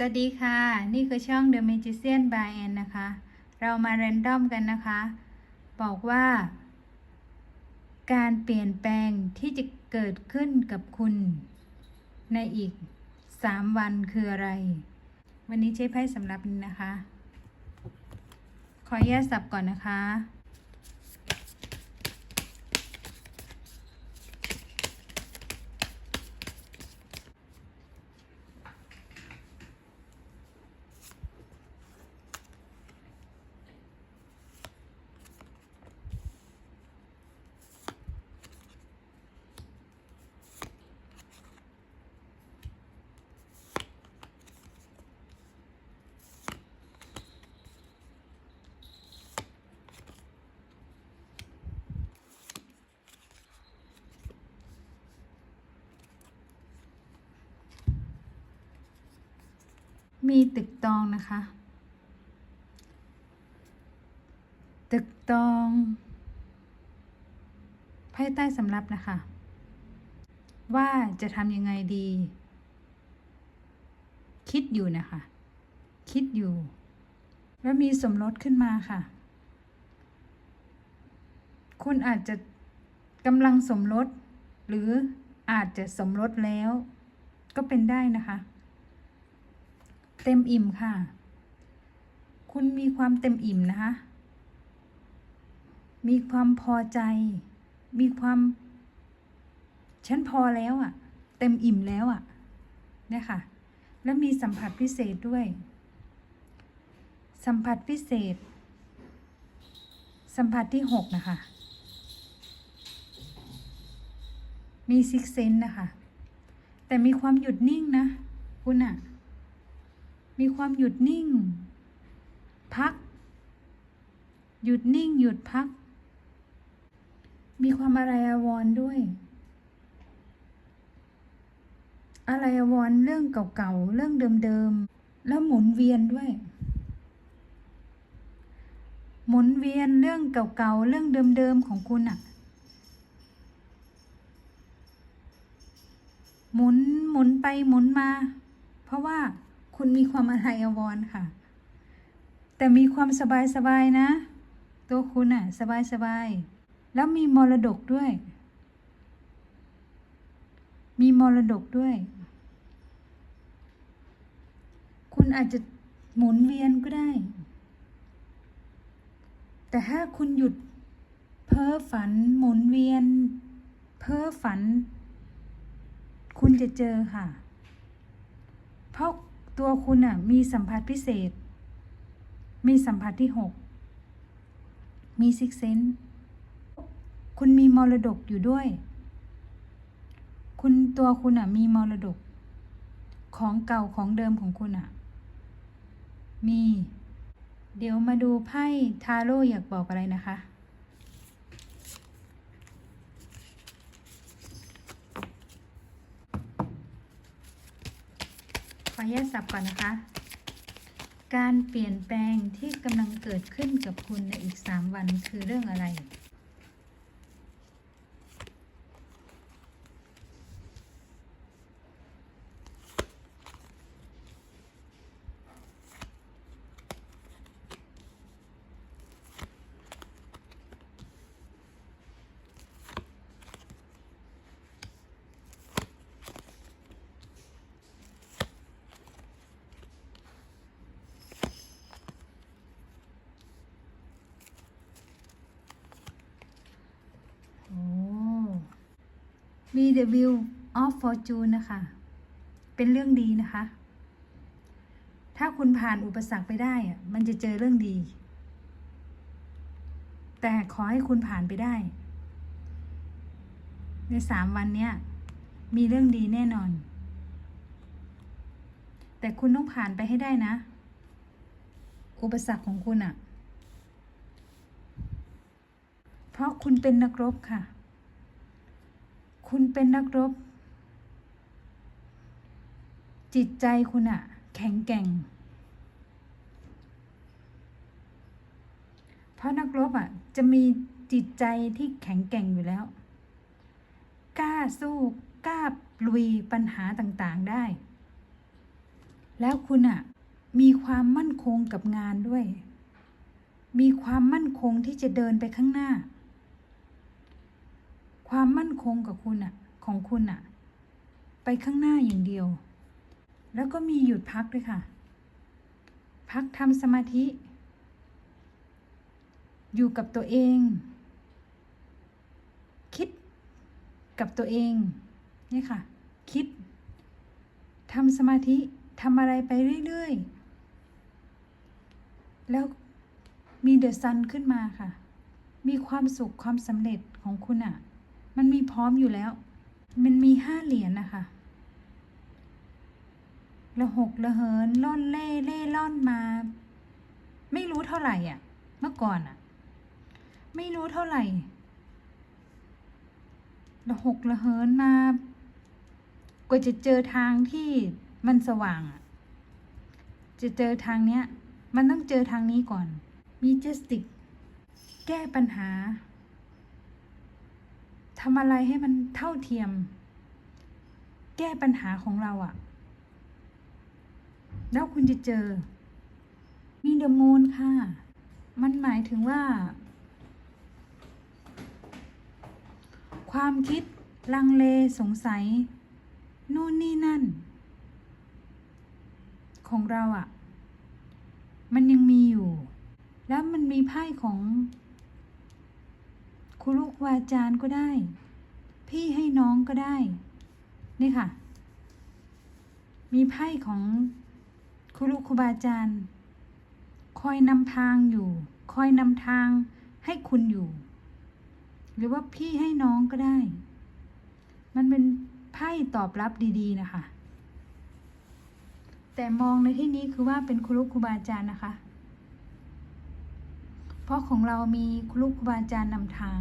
สวัสดีค่ะ นี่คือช่อง The Magician by Ann นะคะ เรามาเรนดอมกันนะคะ บอกว่า การเปลี่ยนแปลงที่จะเกิดขึ้นกับคุณ ในอีก 3 วันคืออะไร วันนี้ใช้ไพ่สำหรับนี้นะคะ ขอแยกสับก่อนนะคะ มีตึกตองนะคะ ตึกตองไพ่ใต้สำรับนะคะ ว่าจะทำยังไงดี คิดอยู่นะคะ คิดอยู่ แล้วมีสมรสขึ้นมาค่ะ คุณอาจจะกำลังสมรสหรืออาจจะสมรสแล้ว ก็เป็นได้นะคะ เต็มอิ่มค่ะ คุณมีความเต็มอิ่มนะคะ มีความพอใจ มีความ ฉันพอแล้วอะ่ะ เต็มอิ่มแล้วอะ่ะเนี่ยค่ะ แล้วมีสัมผัสพิเศษด้วย สัมผัสพิเศษ สัมผัสที่หกนะคะ มีซิกเซนนะคะ แต่มีความหยุดนิ่งนะ คุณอะ มีความหยุดนิ่ง พัก หยุดนิ่ง หยุดพัก มีความอะไรอาวรณ์ด้วย อะไรอาวรณ์เรื่องเก่าๆ เรื่องเดิมๆ แล้วหมุนเวียนด้วย หมุนเวียนเรื่องเก่าๆ เรื่องเดิมๆ ของคุณอะหมุนหมุนไปหมุนมา เพราะว่า คุณมีความอะไรอวรค่ะ แต่มีความสบายสบายๆนะ ตัวคุณอะสบายสบายๆแล้วมีมรดกด้วย มีมรดกด้วย คุณอาจจะหมุนเวียนก็ได้ แต่ถ้าคุณหยุด เพ้อฝันหมุนเวียน เพ้อฝัน คุณจะเจอค่ะ เพราะ ตัวคุณอะมีสัมผัสพิเศษ มีสัมผัสที่หกมีซิกเซนคุณมีมรดกอยู่ด้วย คุณตัวคุณอะมีมรดก ของเก่าของเดิมของคุณอะ มี เดี๋ยวมาดูไพ่ทาโร่อยากบอกอะไรนะคะ อแยกสับก่อนนะคะ การเปลี่ยนแปลงที่กำลังเกิดขึ้นกับคุณในอีก 3 วันคือเรื่องอะไร โอ้ มี The Wheel of Fortune นะคะ เป็นเรื่องดีนะคะ ถ้าคุณผ่านอุปสรรคไปได้อะมันจะเจอเรื่องดี แต่ขอให้คุณผ่านไปได้ ในสามวันเนี้ย มีเรื่องดีแน่นอน แต่คุณต้องผ่านไปให้ได้นะ อุปสรรคของคุณอะเพราะคุณเป็นนักรบค่ะ คุณเป็นนักรบ จิตใจคุณอะแข็งแกร่ง เพราะนักรบอะจะมีจิตใจที่แข็งแกร่งอยู่แล้ว กล้าสู้กล้าลุยปัญหาต่างๆได้ แล้วคุณอะมีความมั่นคงกับงานด้วย มีความมั่นคงที่จะเดินไปข้างหน้า ความมั่นคงกับคุณอะของคุณอะไปข้างหน้าอย่างเดียว แล้วก็มีหยุดพักด้วยค่ะ พักทำสมาธิ อยู่กับตัวเอง คิดกับตัวเองนี่ค่ะ คิดทำสมาธิทำอะไรไปเรื่อยๆ แล้วมีเดอะซันขึ้นมาค่ะ มีความสุขความสำเร็จของคุณอะ่ะ มันมีพร้อมอยู่แล้ว มันมีห้าเหรียญนะคะ ละหกละเหินล่อนเล่เล่ล่อนมา ไม่รู้เท่าไหร่อะ เมื่อก่อนอะ ไม่รู้เท่าไหร่ ละหกละเหินมากว่าจะเจอทางที่มันสว่างอะจะเจอทางเนี้ย มันต้องเจอทางนี้ก่อน มีเจสติก แก้ปัญหา ทำอะไรให้มันเท่าเทียม แก้ปัญหาของเราอะแล้วคุณจะเจอ มีเดอะมูนค่ะ มันหมายถึงว่า ความคิดลังเลสงสัย นู่นนี่นั่น ของเราอะ่ะ มันยังมีอยู่ แล้วมันมีไพ่ของ ครูลูกวาจารย์ก็ได้ พี่ให้น้องก็ได้ นี่ค่ะ มีไพ่ของครูลูกครูบาอาจารย์ คอยนำทางอยู่ คอยนำทางให้คุณอยู่ หรือว่าพี่ให้น้องก็ได้ มันเป็นไพ่ตอบรับดี ๆ นะคะ แต่มองในที่นี้คือว่าเป็นครูครูบาอาจารย์นะคะ เพราะของเรามีครูครูบาอาจารย์นำทาง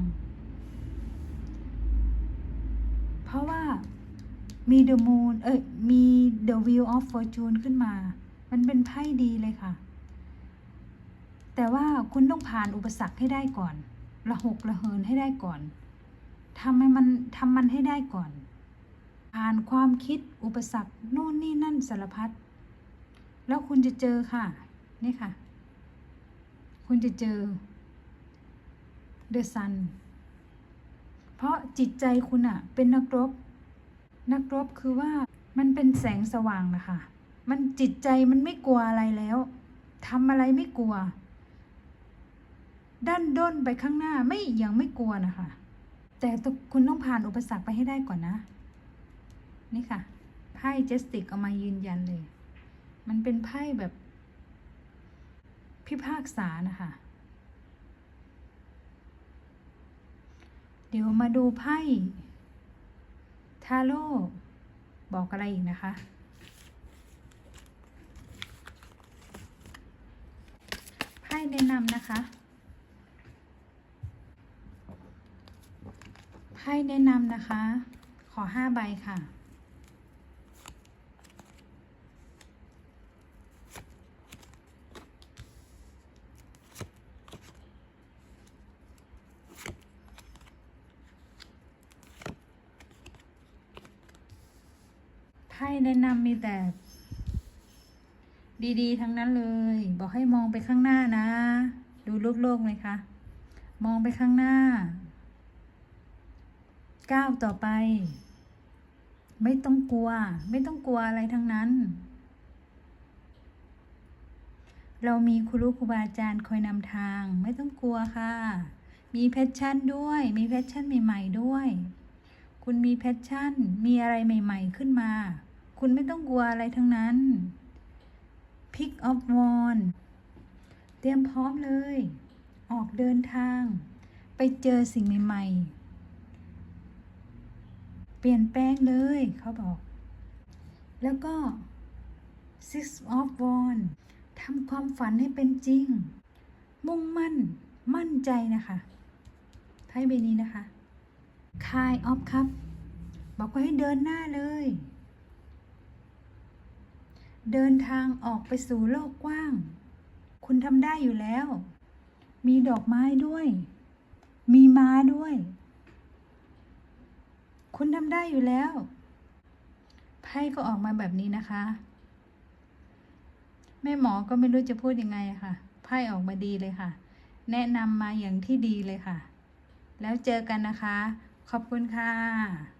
เพราะว่ามีเดอะมูนเอ้ยมี The Wheel of Fortune ขึ้นมา มันเป็นไพ่ดีเลยค่ะ แต่ว่าคุณต้องผ่านอุปสรรคให้ได้ก่อน ระหกระเหินให้ได้ก่อนทำให้มันทำมันให้ได้ก่อน ผ่านความคิดอุปสรรคนู่นนี่นั่นสารพัดแล้วคุณจะเจอค่ะ นี่ค่ะ คุณจะเจอ The Sun เพราะจิตใจคุณอะเป็นนักรบ นักรบคือว่ามันเป็นแสงสว่างนะคะ มันจิตใจมันไม่กลัวอะไรแล้วทำอะไรไม่กลัว ด้านด้นไปข้างหน้าไม่ยังไม่กลัวนะคะ แต่คุณต้องผ่านอุปสรรคไปให้ได้ก่อนนะ นี่ค่ะไพ่เจสติกเอามายืนยันเลย มันเป็นไพ่แบบ พิพากษานะคะ เดี๋ยวมาดูไพ่ทาโร่บอกอะไรอีกนะคะ ไพ่แนะนำนะคะ ไพ่แนะนำนะคะ ขอห้าใบค่ะ ไพ่แนะนำมีแต่ ดีๆ ทั้งนั้นเลย บอกให้มองไปข้างหน้านะ ดูโลกๆไหมคะมองไปข้างหน้าก้าวต่อไป ไม่ต้องกลัว ไม่ต้องกลัวอะไรทั้งนั้น เรามีครูครูบาอาจารย์คอยนำทาง ไม่ต้องกลัวค่ะ มีแพชชั่นด้วย มีแพชชั่นใหม่ ๆ ด้วย คุณมีแพชชั่น มีอะไรใหม่ ๆ ขึ้นมา คุณไม่ต้องกลัวอะไรทั้งนั้น Pick up one เตรียมพร้อมเลย ออกเดินทาง ไปเจอสิ่งใหม่ๆ เปลี่ยนแปลงเลย เขาบอก แล้วก็ six of one ทำความฝันให้เป็นจริง มุ่งมั่น มั่นใจนะคะไพ่ใบนี้นะคะ kind of ครับบอกว่าให้เดินหน้าเลย เดินทางออกไปสู่โลกกว้าง คุณทำได้อยู่แล้ว มีดอกไม้ด้วย มีม้าด้วย คุณทำได้อยู่แล้ว ไพ่ก็ออกมาแบบนี้นะคะ แม่หมอก็ไม่รู้จะพูดยังไงค่ะ ไพ่ออกมาดีเลยค่ะ แนะนำมาอย่างที่ดีเลยค่ะ แล้วเจอกันนะคะ ขอบคุณค่ะ